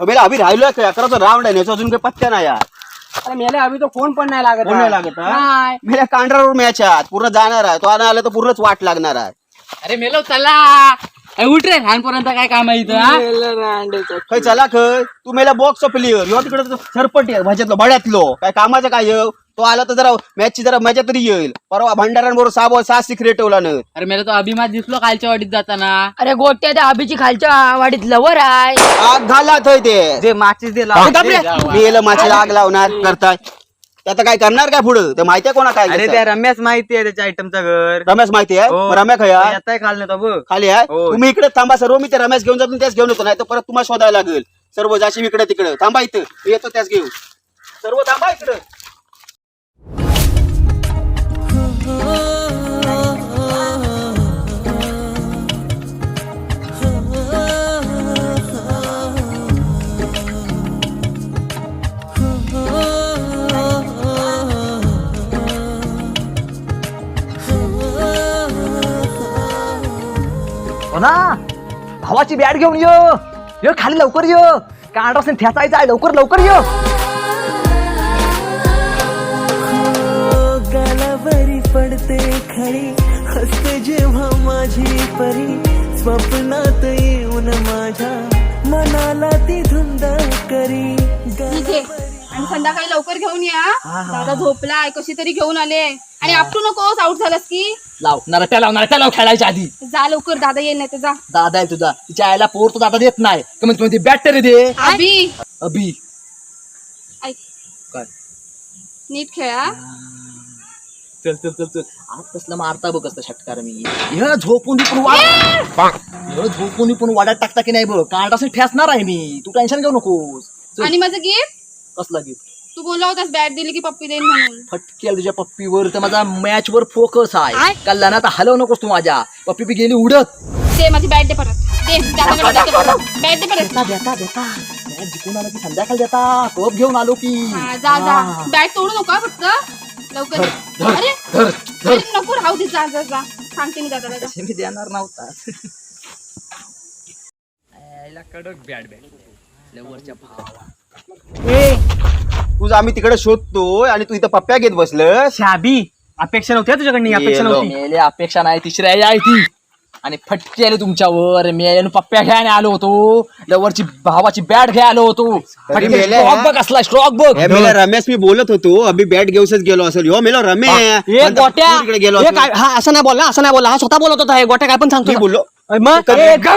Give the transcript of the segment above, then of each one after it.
मेला अभि राहिलोय काय अकराचा राऊंड आहे याचा अजून काही पत्त्या नाही यार. अरे मेले अभि तो फोन पण नाही लागत फोन नाही लागत, हा? नाही. मेल्या कांड्रावर मॅच आहात पूर्ण जाणार आहे. तो आणि आला तर पूर्णच वाट लागणार आहे. अरे मेलो चला. ए, उठ रे लहानपर्यंत काय काम आहे इथं हा? खय चला खय तू मेला बॉक्स प्लेअर ह्यो तिकडे सरपटी आहे भाज्यातलो बड्यातलो काय कामाचं काय? तो आला तर जरा मॅचची जरा मजा तरी येईल. परवा भंडाऱ्यांबरोबर सहा बॉल सहा सिक्रेट ठेवला न अरे मेला तो अभिमान दिसलो कालच्या वाडीत जाताना. अरे गोट्या त्या अभिची खालच्या वाडीत लवर आहे. आग घाला थंय ते. जे माचीस दिला मेलं माचीला आग लावणार करताय. ते आता काय करणार काय पुढं? ते माहितीये कोणा काय अरे? त्या रम्यास माहिती आहे त्याच्या आयटमचं घर. रमेश माहिती आहे? हो. मग रम्या खया येताय खाल नाही तो बघ. खाली आहे? हो. तुम्ही इकडे थांबा सर्व मी ते रमेश घेऊन जातो त्याच घेऊन येतो नाही तर परत तुम्हाला शोधायला लागेल. सर्व जाशी इकडे तिकडे. थांबा इथं. मी येतो त्याच घेऊन. सर्व थांबा इकडे. भावाची बॅट घेऊन ये. ये खाली लवकर ये. कांड्रासन ठेचायचं आहे. लवकर लवकर ये. गालावरी पडते खरी. हसते जेव्हा माझी परी. स्वप्नात येऊन माझ्या मनाला ती धुंद करी. ठीक आहे. आणि संध्याकाळी लवकर घेऊन या. दादा झोपलाय. कशी तरी घेऊन आले. आणि आपटू नकोस आउट झालास की? लाव नरट्या लाव नरट्या लाव खेळायच्या आधी. जा लवकर दादा येईल नाही तर जा. दादा आहे तुझा. तिच्या आईला पोर तो दादा देत नाही. कमीत कमी ती बॅट तरी दे. अभि. अभि. ऐक. काय? नीट खेळा चल चल चल चल. आज कसला मारता बघ कसला षटकार मी. हे झोपून पण वाढ. झोपून पण वाड्यात टाकता की नाही बघ? कांडासन ठेसणार आहे मी. तू टेन्शन घेऊ नकोस. चल. आणि माझं गिफ्ट कसला गिफ्ट तू बोलला होतास बॅट दिली की पप्पी देईन म्हणून. फटकेल तुझ्या पप्पीवर तर माझा मॅच वर फोकस आहे. कल्याणात हलव नकोस तू माझ्या. पप्पी बी गेली उडत. दे माझी बॅट दे परत. दे बॅट दे परत. बॅट दे परत. देता देता देता. मॅच जिंकून आला की संध्याकाळी देता. कप घेऊन आलो की. हा, जा जा. बॅट तोडू नका फक्त. लवकर अरे अरे, नको राहू दे जा जा जा. सांगते मी दादाला जा. मी देणार नव्हता. कडक बॅट बॅट वरच्या भावा. तुझं आम्ही तिकडे शोधतोय आणि तू इथं पप्प्या घेत बसलं शाबी अपेक्षा नव्हती हा तुझ्याकडनं अपेक्षा. नव्हती. मेले अपेक्षा नाही तिसरी आई आहे ती. आणि फटके आले तुमच्यावर. मी यानं पप्प्या घ्यायला आलो होतो. लवरची भावाची बॅट घ्यायला आलो होतो. स्ट्रॉक बघ असला स्ट्रॉक बघ. हे मेला रमेश मी बोलत होतो. अभि बॅट घेऊनच गेलो असेल. हो. मेला रमेश म्हणता गोट्या. तू इकडे गेलो हे असेल. काय हा असं नाही बोलला असं नाही बोलला. हा स्वतः बोलत होता हे गोट्या काय पण सांगतो मी बोललो मग?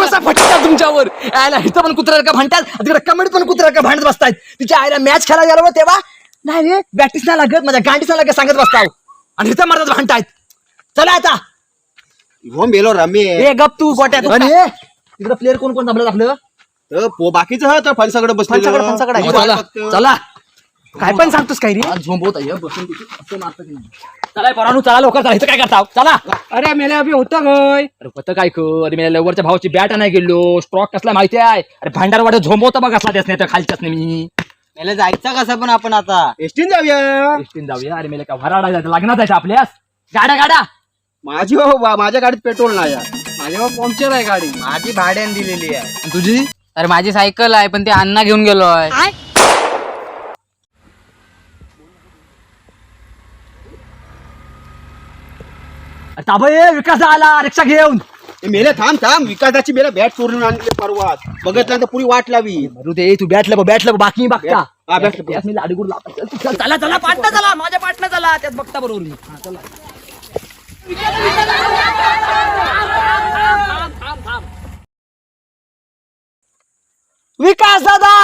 बसा फटका तुमच्यावर? आयला इथं पण कुत्रा का भांडतात? तिकडे कमेंट पण कुत्रा का भांडत बसतायत? तिच्या आईला मॅच खेळायला गेलो तेव्हा? नाही रे बॅटिस नाही लागत माझ्या गांडीस नाही लागत सांगत बसताव. आणि इथं मारतात भांडतायत. चला आता. हो मेलो रमेश ए गप तू गोट्या तू आणि? तिकडे प्लेअर कोण कोण थांबलं आपलं? बाकीचं हा तर फणसाकडे बसलेलं. फणसाकडे- फणसाकडे. चला. काय पण सांगतोस काय रे? झोंबवत आहे बसून तिथे. असं मारतं की नाही. चला पोरांनो चला लवकर चला इथं काय करता चला. अरे मेले अभि होतं गय अरे होतं काय कर अरे मी लवरच्या भावाची बॅट नाही गेलो. स्ट्रॉक कसला माहिती आहे? अरे भांडार वाटत झोंबवतं बघ असला त्याच नाही तर खालच्याच नाही मी. मेले जायचं कसं पण आपण आता? एसटीन जाऊया. एसटीन जाऊया. अरे मेले का भराडा जायचं लग्नात जायचं आपल्यास? गाड्या गाड्या. माझी हो बा- माझ्या गाडीत पेट्रोल नाही आहे. माझ्या पंक्चर आहे गाडी. माझी भाड्याने दिलेली आहे. आणि तुझी? अरे माझी सायकल आहे पण ते अण्णा घेऊन गेलोय. ताबा विकास आला रिक्षा घेऊन ए, मेले थांब थांब विकासाची मेला बॅट चोरून आणली परवा बघितलं तर पुरी वाट लावी मरू दे तू बॅटला बॅटला बाकी मी बघता हा, बघ. त्यात मी लाडीगुड लावता. चल, चल, चला चला माझ्या पाटणा चला त्यात बघता बरोबर मी हा, चला विकास दादा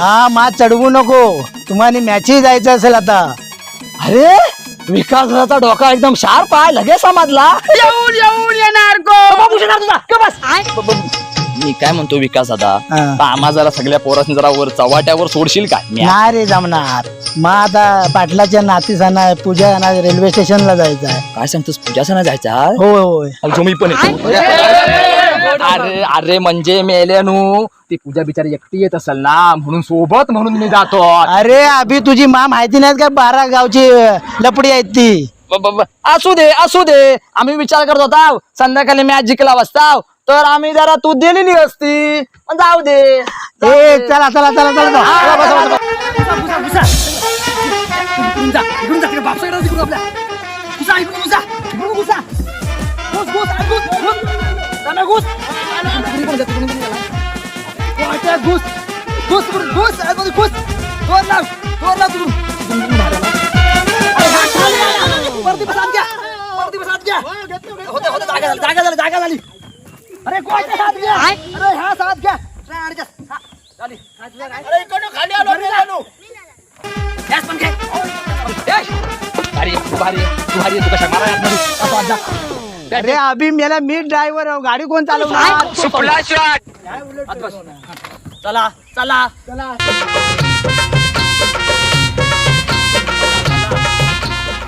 हा मा चढवू नको. तुम्हाला मॅचही जायचं असेल आता. अरे विकास दादाचा डोका एकदम शार्प आहे लगेच समजला. येऊन येऊन येणार गो बाबू शेणार तुझा. का बस. मी काय म्हणतो विकास दादा? हा. आम्हा जरा सगळ्या पोरांनी जरा वर चव्हाट्यावर सोडशील काय मी नाही रे जमणार. मग आता पाटलाच्या नातीसांना पूजा यांना रेल्वे स्टेशनला जायचं आहे. काय सांगतोस पूजा सणा जायचा होय होय. मी पण येतो. अरे अरे म्हणजे मेल्यानू ती पूजा बिचारी एकटी येत असेल ना म्हणून सोबत म्हणून मी जातो. अरे अभि तुझी मा माहिती नाहीत का बारा गावची लपडी आहेत ती. ब- ब- ब- असू दे असू दे. आम्ही विचार करत होता संध्याकाळी मॅच जिंकला बसताव तर आम्ही जरा तू दिलेली असती. पण जाऊ दे. ए. चला चला चला चला बसा, बसा, बसा. बापसाकडे आपल्या. घुसा इकडून घुसा इकडून घुसा घुस घुस इकडून इकडून आतमध्ये घुस दोन लाव दोन लाव इकडून आला. अरे, खाली आला. वरती बस, आत घ्या. बस, आत घ्या. होते होते जागा झाली जागा झाली जागा झाली अरे कोणत्या हात घ्या अरे हा साथ घ्या. हा, झाली. गॅस पण घे. ए, भारी आहे, तू भारी आहे, तू भारी आहे, तू कशा मारा यात मध्ये. असं. अरे अभि मेला मी ड्रायव्हर गाडी कोण चालवणार. चला चला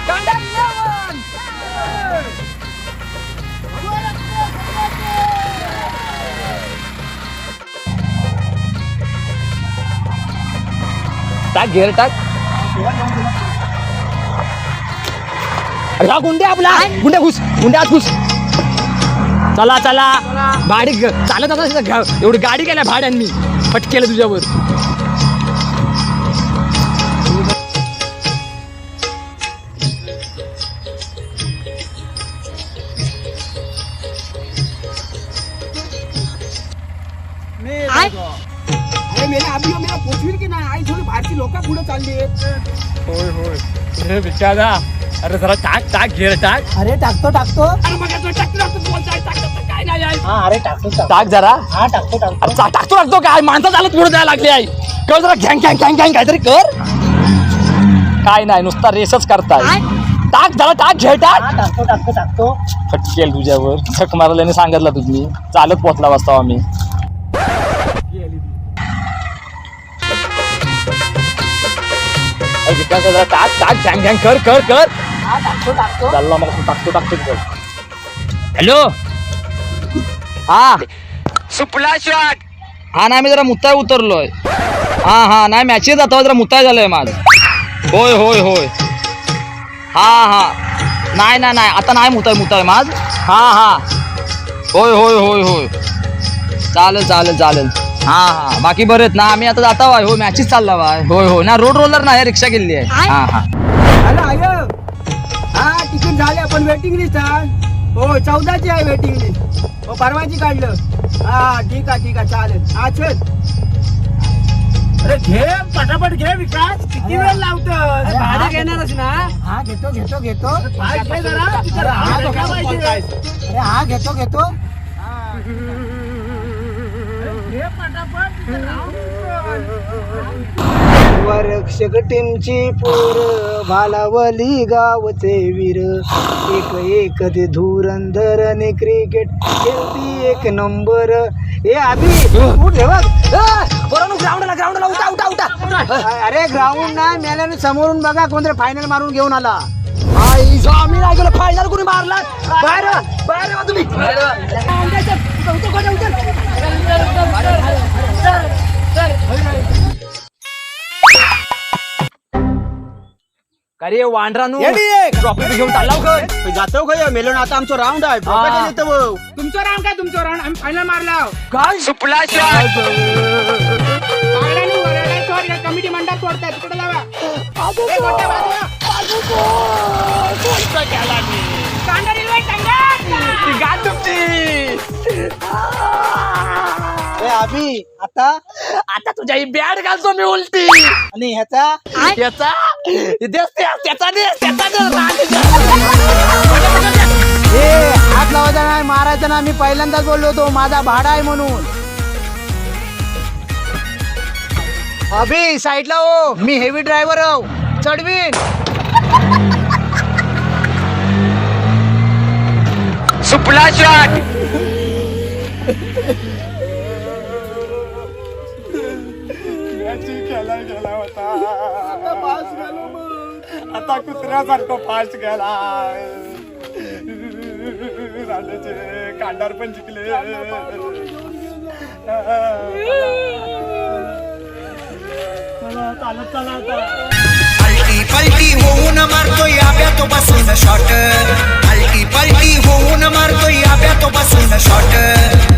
eleven. टाक घेर टाक अरे हा गुंडे आपला. गुंड्या घुस. गुंडे आत घुस. चला चला. भाडी चालत आता एवढी गाडी केल्या भाड्यांनी फटकेलं तुझ्यावर. अरे मेला अभि मेला पोचवील की नाही आई थोडी बाहेरची लोक पुढे चालली होय होय. अरे बिचारा. अरे जरा टाक टाक घेर टाक. अरे टाकतो टाकतो. हा अरे टाकतो टाक जरा. हा टाकतो टाकतो. अरे चा- टाकतो टाकतो काय? माणसा चालत पुढे जायला लागली आहे कर जरा घॅंग घॅंग घॅंग घॅंग काहीतरी कर. काय नाही नुसता रेसच करताय. टाक जरा टाक घे टाक. हा टाकतो टाकतो टाकतो. फटकेल तुझ्यावर. झक मारल्याने सांगितलं तुम्ही चालत पोचला वाजता आम्ही. जरा टाक टाक कर कर कर. हा टाकतो टाकतो. चालला मग टाकतो टाकतो कर हॅलो? हा. सुपला शॉट हा नाही मी जरा मुत्ताय उतरलोय. हा हा नाही मॅचेस जातो जरा मुत्ताय झालंय माझ. होय होय होय. हा हा. नाही नाही नाही आता नाही मुताय मुताय माझ. हा हा. होय होय होय होय. चालेल चालेल चालेल. हा हा. बाकी बरेत ना आम्ही आता जाता वाय हो मॅचेस चालला वाय होय होय. ना रोड रोलर नाही रिक्षा गेली आहे. हा हा. हॅलो आय हा तिकीट झाले आपण वेटिंग लिस्ट हा. हो चौदाची आहे वेटिंग लिस्ट हो परवाची काढलं. हा ठीक आहे ठीक आहे चालेल. हा चल. अरे घे पटापट घे विकास. किती वेळ लावतो भाडं घेणारच ना. हा घेतो घेतो घेतो. अरे हा घेतो. घेतो रक्षक टीमची पोर भालावली गावचे वीर. एक एक ते धुरंधर आणि क्रिकेट खेळती एक नंबर ए आधी उठ रे बघ. ग्राउंडला ग्राउंडला उठा उठा उठा. अरे ग्राउंड नाही मेल्याने समोरून बघा कोणतरी फायनल मारून घेऊन आला. आम्ही नाही गेलो फायनल कोणी मारला? बाहेर बाहेर तुम्ही. बाहेर वा. का रे वांढरानू ट्रॉफी घेऊन चालला कर जातो खय मेलो ना आता आमचं राऊंड आहे. हा. ट्रॉफी येतं. तुमचं राऊंड काय तुमचं राऊंड आम्ही फायनल मारला. काय? सुपला कमिटी तोडताय तिकडे ए अभि आता? आता तुझ्या ही बॅट घालतो मी उलटी. आणि ह्याचा? याचा? देस त्या- त्याचा देस त्याचा हे हात लावायचा नाही मारायचा ना मी पहिल्यांदाच बोललो होतो माझा भाडा आहे म्हणून. अभि साईडला हो. मी हेवी ड्रायव्हर हो चढवीन. सुपला शॉट आता कुत्र्यासारखं फास्ट गेला राजाचे कांडार पण जिंकले. चालत चाला आता. पलटी पलटी होऊन मारतो याब्या तो बसून शॉट पलटी पलटी होऊन मारतो याब्या तो बसून शॉट